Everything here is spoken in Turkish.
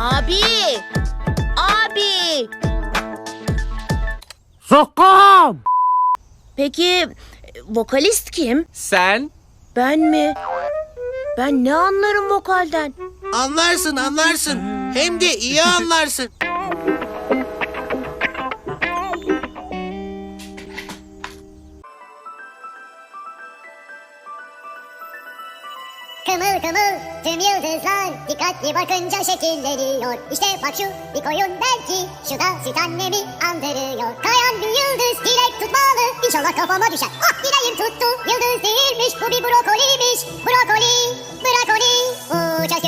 Abi! Abi! Sokkam! Peki vokalist kim? Sen? Ben mi? Ben ne anlarım vokalden? Anlarsın anlarsın. Hem de iyi anlarsın. Kımıl kımıl tüm yıldızlar dikkatli bakınca şekilleniyor. İşte bak şu bir koyun belki şu da süt annemi andırıyor. Kayan bir yıldız dilek tutmalı İnşallah kafama düşer. Ah dileğim tuttu yıldız değilmiş bu bir brokoliymiş. Brokoli brokoli uçar